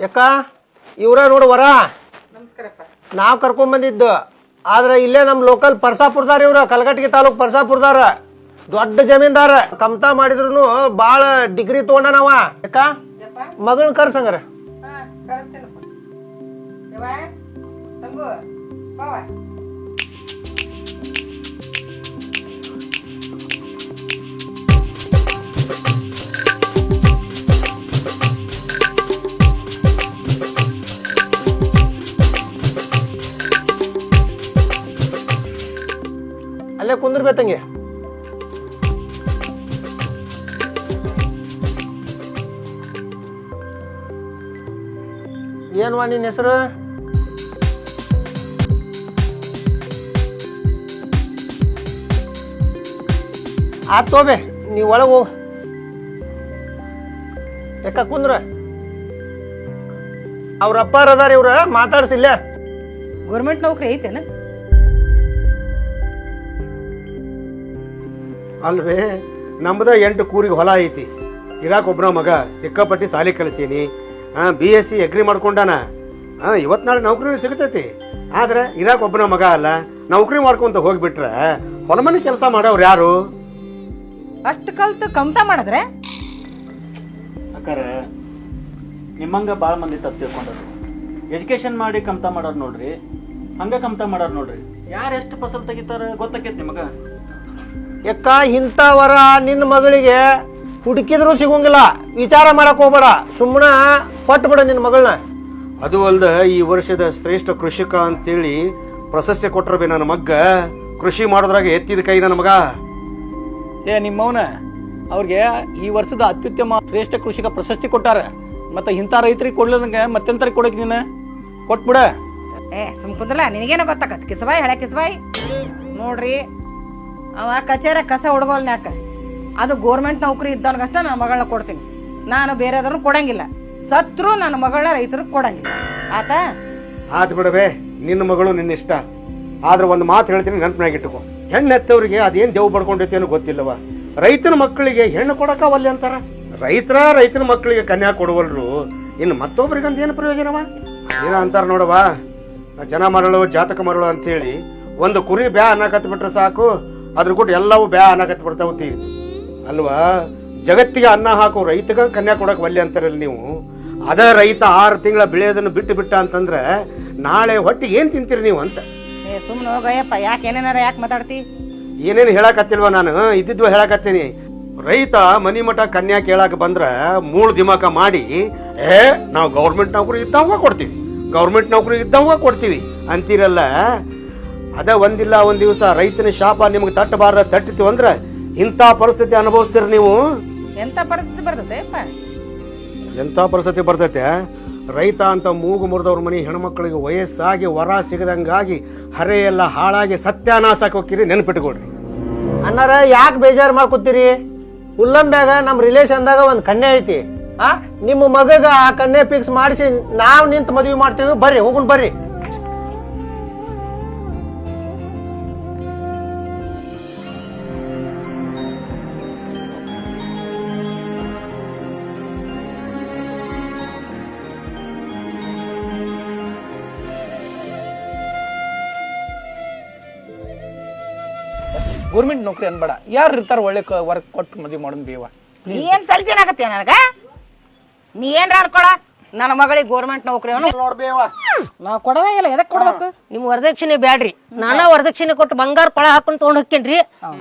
ಯಾಕ? ಇವ್ರ ನೋಡು ವರ. ನಾವು ಕರ್ಕೊಂಡ್ ಬಂದಿದ್ದು. ಆದ್ರೆ ಇಲ್ಲೇ ನಮ್ಮ ಲೋಕಲ್ ಪರ್ಸಾಪುರದಾರ ಇವ್ರ ಕಲಗಟ್ಟಿಗೆ ತಾಲೂಕ್ ಪರ್ಸಾಪುರದಾರ ದೊಡ್ಡ ಜಮೀನ್ದಾರ. ಕಮ್ತಾ ಮಾಡಿದ್ರು ಬಾಳ ಡಿಗ್ರಿ ತಗೊಂಡನವ ಯಾಕ? ಮಗಳನ್ನ ಕರ್ಸಂಗಾರ ಅಲ್ಲೇ ಕುಂದ್ರಬೇಕಂಗೆ ಏನ್ವಾ ನಿನ್ನ ಹೆಸರು? ಆತ್ ತೋಬೆ ನೀವು ಒಳಗೆ ಯಾಕ ಕುಂದ್ರ? ಅವ್ರ ಅಪ್ಪಾರ ಅದಾರ ಇವ್ರ, ಮಾತಾಡ್ಸಿಲ್ಲ. ಗೌರ್ಮೆಂಟ್ ನೌಕರಿ ಐತೇನ? ಅಲ್ವೇ? ನಮ್ಮದ ಎಂಟು ಕೂರಿಗೆ ಹೊಲ ಐತಿ. ಇರಾಕ್ ಒಬ್ಬನ ಮಗ ಸಿಕ್ಕಾಪಟ್ಟಿ ಸಾಲಿ ಕಲಿಸೀನಿ. ಬಿ ಎಸ್ ಸಿ ಅಗ್ರಿ ಮಾಡ್ಕೊಂಡಾನ. ಆ, ಇವತ್ ನಾಳೆ ನೌಕರಿ ಸಿಗ್ತೈತಿ. ಆದ್ರೆ ಇರಾಕ್ ಒಬ್ಬನ ಮಗ ಅಲ್ಲ ನೌಕರಿ ಮಾಡ್ಕೊಂತ ಹೋಗ್ಬಿಟ್ರ ಹೊಲಮನೆ ಕೆಲಸ ಮಾಡೋರು ಯಾರು? ಅಷ್ಟು ಕಲ್ತು ಕಮ್ತಾ ಮಾಡಿದ್ರೆ? ಅಕ್ಕಾರ ನಿಮ್ಮಂಗ ಭಾಳ ಮಂದಿ ತಪ್ಪು ತಿಳ್ಕೊಂಡರು. ಎಜುಕೇಶನ್ ಮಾಡಿ ಕಮ್ತ ಮಾಡೋರು ನೋಡ್ರಿ ಹಂಗ ಕಮ್ತ ಮಾಡೋರು ನೋಡ್ರಿ. ಯಾರು ಎಷ್ಟು ಫಸಲ್ ತೆಗಿತಾರ ಗೊತ್ತಾಕೈತಿ ನಿಮಗ? ಯಾಕ ಇಂಥವರ ನಿನ್ನ ಮಗಳಿಗೆ ಹುಡುಕಿದ್ರು ಸಿಗೋಂಗಿಲ್ಲ. ವಿಚಾರ ಮಾಡಕ್ ಹೋಗ್ಬೇಡ. ಸುಮ್ಮನ ಕೊಟ್ಬಿಡ ನಿನ್ನ ಮಗಳನ್ನ. ಅದು ಅಲ್ದ ಈ ವರ್ಷದ ಶ್ರೇಷ್ಠ ಕೃಷಿಕ ಅಂತೇಳಿ ಪ್ರಶಸ್ತಿ ಕೊಟ್ಟರು ಬಿ ನನ್ನ ಮಗ್ಗ. ಕೃಷಿ ಮಾಡೋದ್ರಾಗ ಎತ್ತಿದ ಕೈ ನನ್ನ ಮಗ. ಏ ನಿಮ್ಮವನ ಅವ್ರಿಗೆ ಈ ವರ್ಷದ ಅತ್ಯುತ್ತಮ ಶ್ರೇಷ್ಠ ಕೃಷಿಕ ಪ್ರಶಸ್ತಿ ಕೊಟ್ಟಾರ. ಮತ್ತೆ ಇಂಥ ರೈತರಿಗೆ ಕೊಡ್ಲದಂಗೆ ಮತ್ತೆಂತರ ಕೊಡಕ್ ನೀನು? ಕೊಟ್ಬಿಡ. ಏ ಸುಮ್ ಕುಂದ್ರಲ್ಲ ನಿನಗೇನೋ ಗೊತ್ತಾಕತ್. ಕಿಸಬಾಯಿ ಹಳೆ ಕಿಸಬಾಯಿ ನೋಡ್ರಿ ಅವ ಕಚೇರಿ ಕಸ ಹುಡುಗೋಲ್ನ್ಯಾಕ ಅದು ಗೋರ್ಮೆಂಟ್ ನೌಕರಿ ಇದ್ದವನಿಗಷ್ಟ ನನ್ನ ಮಗಳನ್ನ ಕೊಡ್ತೀನಿ. ನಾನು ಬೇರೆದವ್ರನ್ನ ಕೊಡಂಗಿಲ್ಲ. ಸತ್ರು ನನ್ನ ಮಗಳನ್ನ ರೈತರಿಗೆ ಕೊಡಂಗಿಲ್ಲ. ಆತ? ಆತ್ ಬಿಡವೆ, ನಿನ್ನ ಮಗಳು ನಿನ್ನ ಇಷ್ಟ. ಆದ್ರೆ ಒಂದು ಮಾತು ಹೇಳ್ತೀನಿ ನೆನಪಿನಾಗಿಟ್ಟುಕೋ ಹೆಣ್ಣೆತ್ತವ್ರಿಗೆ ಅದೇನ್ ದೇವ್ ಪಡ್ಕೊಂಡೈತಿ ಅನ್ನೋ ಗೊತ್ತಿಲ್ಲವ. ರೈತನ ಮಕ್ಕಳಿಗೆ ಹೆಣ್ಣು ಕೊಡಕ ಒಲ್ಲೆ ಅಂತಾರ? ರೈತರ ರೈತನ ಮಕ್ಕಳಿಗೆ ಕನ್ಯಾ ಕೊಡುವಲ್ರು, ಇನ್ನು ಮತ್ತೊಬ್ರಿಗಂತ ಏನು ಪ್ರಯೋಜನವ? ಏನ ಅಂತಾರ ನೋಡವಾ ಜನ ಮರಳು, ಜಾತಕ ಮರಳು ಅಂತೇಳಿ, ಒಂದು ಕುರಿ ಬ್ಯಾ ಅನ್ನಕತ್ ಬಿಟ್ರೆ ಸಾಕು. ಅದ್ರ ಕೂಡ ಎಲ್ಲವೂ ಬ್ಯಾ ಅನ್ನಕತ್ ಬಿಡ್ತಾವತಿ ಅಲ್ವಾ? ಜಗತ್ತಿಗೆ ಅನ್ನ ಹಾಕೋ ರೈತಗ ಕನ್ಯಾ ಕೊಡಕ್ ಒಲ್ಲೆ ಅಂತಾರಲ್ಲ ನೀವು. ಅದೇ ರೈತ ಆರು ತಿಂಗಳ ಬೆಳೆಯೋದನ್ನು ಬಿಟ್ಟು ಬಿಟ್ಟ ಅಂತಂದ್ರೆ ನಾಳೆ ಹೊಟ್ಟಿಗೆ ಏನ್ ತಿಂತೀರಿ ನೀವು ಅಂತ? ಏ ಸುಮ್ಮನೆ ಹೋಗಯ್ಯಪ್ಪ ಯಾಕೆ ಏನೇನಾರ ಯಾಕೆ ಮಾತಾಡ್ತಿ? ಏನೇನು ಹೇಳಕತ್ತಿಲ್ವ ನಾನು? ಇದ್ದಿದ್ವ ಹೇಳಕತ್ತೀನಿ. ರೈತ ಮನಿ ಮಠ ಕನ್ಯಾ ಕೇಳಕ್ಕೆ ಬಂದ್ರೆ ಮೂಳು ದಿಮಾಕ ಮಾಡಿ ಏ ನಾವು ಗೌರ್ಮೆಂಟ್ ನೌಕರಿ ಇದ್ದಂಗ ಕೊಡ್ತೀವಿ. ಗೌರ್ಮೆಂಟ್ ನೌಕರಿ ಇದ್ದಂಗ ಕೊಡ್ತೀವಿ. ಅಂತೀರಲ್ಲ ಅದ ಒಂದಿಲ್ಲ ಒಂದ್ ದಿವಸ ರೈತನ ಶಾಪ ನಿಮ್ಗೆ ತಟ್ಟಬಾರ್ದ ತಟ್ಟಿತು ಅಂದ್ರೆ ಇಂಥ ಪರಿಸ್ಥಿತಿ ಅನುಭವಿಸ್ತೀರ ನೀವು? ಎಂತ ಪರಿಸ್ಥಿತಿ ಬರ್ತದೆ ಅಪ್ಪ? ಎಂಥ ಪರಿಸ್ಥಿತಿ ಬರ್ತೈತೆ? ರೈತ ಅಂತ ಮೂಗು ಮುರಿದವ್ರ ಮನೆ ಹೆಣ್ಮಕ್ಳಿಗೆ ವಯಸ್ಸಾಗಿ ವರ ಸಿಗದಂಗಾಗಿ ಹರೆ ಎಲ್ಲ ಹಾಳಾಗಿ ಸತ್ಯಾನಾಶಕ್ಕೆ ಹೋಗ್ತೀರಿ ನೆನ್ಪಿಟ್ಕೊಳ್ರಿ. ಅಣ್ಣಾರ ಯಾಕೆ ಬೇಜಾರು ಮಾಡ್ಕೊತೀರಿ? ಉಲ್ಲಂಬ್ಯಾಗ ನಮ್ಮ ರಿಲೇಷನ್ದಾಗ ಒಂದು ಕಣ್ಣೆ ಐತಿ. ಆ ನಿಮ್ಮ ಮಗಗ ಆ ಕನ್ಯೆ ಫಿಕ್ಸ್ ಮಾಡಿಸಿ ನಾವು ನಿಂತು ಮದುವೆ ಮಾಡ್ತೀವಿ ಬರ್ರಿ ಹೋಗುನ್ ಬರ್ರಿ. ಗೌರ್ಮೆಂಟ್ ನೌಕರಿ ಅನ್ಬೇಡ ಯಾರು ಇರ್ತಾರ ಒಳ್ಳೆ ವರ್ಕ್ ಕೊಟ್ಟು ಮದುವೆ ಮಾಡೋನ್ ಬೇವ ನೀ ಏನ್ ತಲ್ತೇನಾಗತ್ತೆ ನನಗ? ನೀ ಏನ್ರ ಅನ್ಕೊಳ ನನ್ನ ಮಗಳಿಗೆ ಗೌರ್ಮೆಂಟ್ ನೌಕರಿ ನೋಡ್ಬೇವ ನಾವು ಕೊಡೋದೇ ಇಲ್ಲ ಎದಕ್ ಕೊಡ್ಬೇಕು? ನಿಮ್ ವರದಕ್ಷಿಣೆ ಬ್ಯಾಡ್ರಿ. ನಾನ ವರದಕ್ಷಿಣೆ ಕೊಟ್ಟು ಬಂಗಾರ ಕೊಳ ಹಾಕೊಂಡ್ ತಗೊಂಡ್ ಹೋಗ್ತೇನ್ರಿ.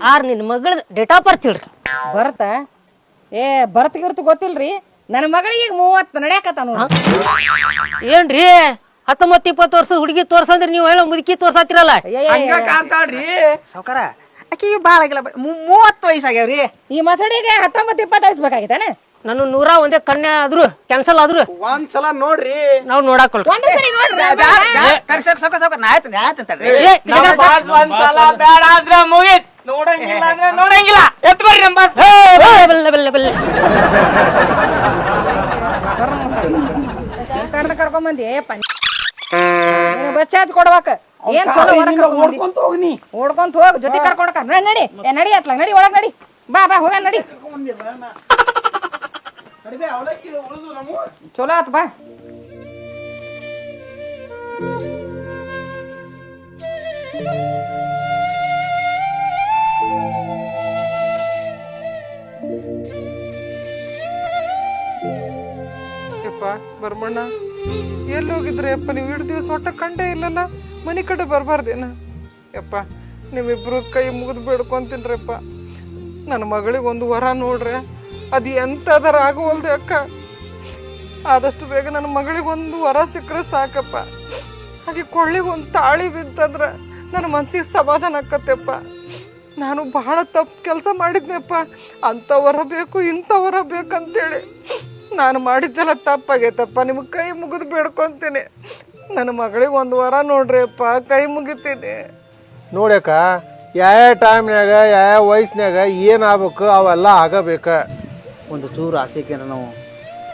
ಆರ್ ನಿನ್ ಮಗಳ ಡೇಟ್ ಆಫ್ ಬರ್ತ್ ಹೇಳ್ರಿ. ಭರತ ಏ ಭರತ್ ಗಿರ್ತು ಗೊತ್ತಿಲ್ರಿ? ನನ್ನ ಮಗಳಿಗೆ ಈಗ ಮೂವತ್ತು ನಡೆಯಕತ್ತ ನೋಡ. ಏನ್ರಿ? ಹತ್ತೊಂಬತ್ತು ಇಪ್ಪತ್ತು ವರ್ಷದ ಹುಡುಗಿ ತೋರ್ಸಂದ್ರಿ ನೀವು ಹೇಳೋ ಮುದುಕಿ ತೋರ್ಸಾತಿರಲ್ಲ? ಸೌಕರ ಸಾವ್ಕಾರ ಆಕಿಗೆ ಭಾಳ ಆಗಿಲ್ಲ. ಮೂವತ್ತು ವಯಸ್ಸಾಗ್ಯಾವ್ರಿ. ಈ ಮಸಡಿಗೆ ಹತ್ತೊಂಬತ್ತು ಇಪ್ಪತ್ತು ವಯಸ್ಬೇಕಾಗಿತ್ತಾನೆ ನಾನು ನೂರ ಒಂದೇ ಕಣ್ಣೆ ಆದ್ರು ಕ್ಯಾನ್ಸಲ್ ಆದ್ರು. ಒಂದ್ಸಲ ನೋಡ್ರಿ. ನಾವ್ ನೋಡಾಕೊಳ್ಳಿ ಒಂದು ಸರಿ ನೋಡ್ರಿ ಸಾವ್ಕಾರ ಸಾವ್ಕಾರ ನಾ ಆಯ್ತು ನಾ ಆಯ್ತು ಅಂತಲ್ರಿ ಏ, ಇದನ್ನ ಬಾ- ಒಂದ್ಸಲ ಬೇಡ ಅಂದ್ರೆ ಮುಗಿತ್. ನೋಡಂಗಿಲ್ಲ ಅಂದ್ರೆ ನೋಡಂಗಿಲ್ಲ. ಎತ್ಕೊಡ್ರಿ ನಮ್ಮ ಬಸ್. ಬಲ್ಲೆ, ಬಲ್ಲೆ, ಬಲ್ಲೆ, ಬಲ್ಲೆ. ಕರ್ನ ಕರ್ಕೊಂಬಂದಿ ಬಸ್ ಚಾರ್ಜ್ ಕೊಡ್ಬೇಕ. ಏನ್ ಚಲೋ ಹೊರಗ್ ಓಡ್ಕೊಂತ ಹೋಗಿ ಹೋಗ್ ಜೊತೆ ಕರ್ಕೊಂಡು ನಡಿ ನಡಿ ಏ, ನಡಿ ಅತ್ಲ ನಡಿ ಒಳಗ್ ನಡಿ. ಬಾ ಬಾ ಹೋಗ ನಡಿ. ಚಲೋ ಆತ್ ಬಾ. ಯಪ್ಪ ಬರ್ಮಣ್ಣ ಎಲ್ಲಿ ಹೋಗಿದ್ರೆ ಯಪ್ಪ ನೀವು ಇಡ್ ದಿವಸ ಒಟ್ಟ ಕಂಡೇ ಇಲ್ಲಲ್ಲ? ಮನೆ ಕಡೆ ಬರಬಾರ್ದೇನ ಯಪ್ಪ, ನಿಮ್ಮಿಬ್ರು ಕೈ ಮುಗಿದು ಬೇಡ್ಕೊಂತೀನ್ರಪ್ಪ. ನನ್ನ ಮಗಳಿಗೆ ಒಂದು ವರ ನೋಡ್ರೆ ಅದು ಎಂಥದರ ಆಗುವಲ್ದು ಅಕ್ಕ. ಆದಷ್ಟು ಬೇಗ ನನ್ನ ಮಗಳಿಗೆ ಒಂದು ವರ ಸಿಕ್ಕರೆ ಸಾಕಪ್ಪ. ಹಾಗೆ ಕೊಳ್ಳಿಗೆ ಒಂದು ತಾಳಿ ಬಿತ್ತಂದ್ರೆ ನನ್ನ ಮನ್ಸಿಗೆ ಸಮಾಧಾನ ಆಕತ್ತೆಪ್ಪ. ನಾನು ಬಹಳ ತಪ್ಪು ಕೆಲಸ ಮಾಡಿದ್ನಪ್ಪ. ಅಂಥ ವರ ಬೇಕು, ಇಂಥ ವರ ಬೇಕಂತೇಳಿ. ನಾನು ಮಾಡಿದ್ದೆಲ್ಲ ತಪ್ಪಾಗೈತಪ್ಪ. ನಿಮಗೆ ಕೈ ಮುಗಿದು ಬೇಡ್ಕೊತೀನಿ. ನನ್ನ ಮಗಳಿಗೆ ಒಂದು ವಾರ ನೋಡ್ರಿ ಅಪ್ಪ ಕೈ ಮುಗಿತೀನಿ. ನೋಡ್ಯಾಕ ಯಾವ ಟೈಮ್ನಾಗ ಯಾವ ವಯಸ್ಸಿನಾಗ ಏನು ಆಗ್ಬೇಕು ಅವೆಲ್ಲ ಆಗಬೇಕು. ಒಂದು ಚೂರು ಆಸೆಗೆ ನಾವು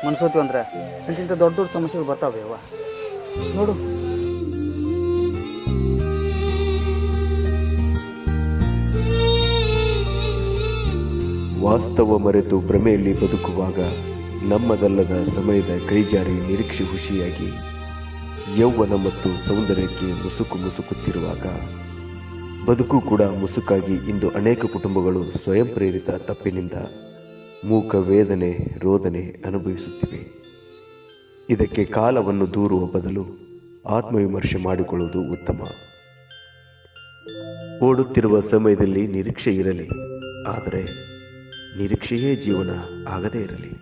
ಮನ್ಸೋತೀವಿ ಅಂದ್ರೆ ಇಂತಿಂಥ ದೊಡ್ಡ ದೊಡ್ಡ ಸಮಸ್ಯೆಗಳು ಬರ್ತಾವೆ ಅವ ನೋಡು. ವಾಸ್ತವ ಮರೆತು ಭ್ರಮೆಯಲ್ಲಿ ಬದುಕುವಾಗ ನಮ್ಮದಲ್ಲದ ಸಮಯದ ಕೈಜಾರಿ ನಿರೀಕ್ಷೆ ಖುಷಿಯಾಗಿ ಯೌವನ ಮತ್ತು ಸೌಂದರ್ಯಕ್ಕೆ ಮುಸುಕು ಮುಸುಕುತ್ತಿರುವಾಗ, ಬದುಕು ಕೂಡ ಮುಸುಕಾಗಿ ಇಂದು ಅನೇಕ ಕುಟುಂಬಗಳು ಸ್ವಯಂ ಪ್ರೇರಿತ ತಪ್ಪಿನಿಂದ ಮೂಕ ವೇದನೆ, ರೋದನೆ ಅನುಭವಿಸುತ್ತಿವೆ. ಇದಕ್ಕೆ ಕಾಲವನ್ನು ದೂರುವ ಬದಲು ಆತ್ಮವಿಮರ್ಶೆ ಮಾಡಿಕೊಳ್ಳುವುದು ಉತ್ತಮ. ಓಡುತ್ತಿರುವ ಸಮಯದಲ್ಲಿ ನಿರೀಕ್ಷೆ ಇರಲಿ, ಆದರೆ ನಿರೀಕ್ಷೆಯೇ ಜೀವನ ಆಗದೇ ಇರಲಿ.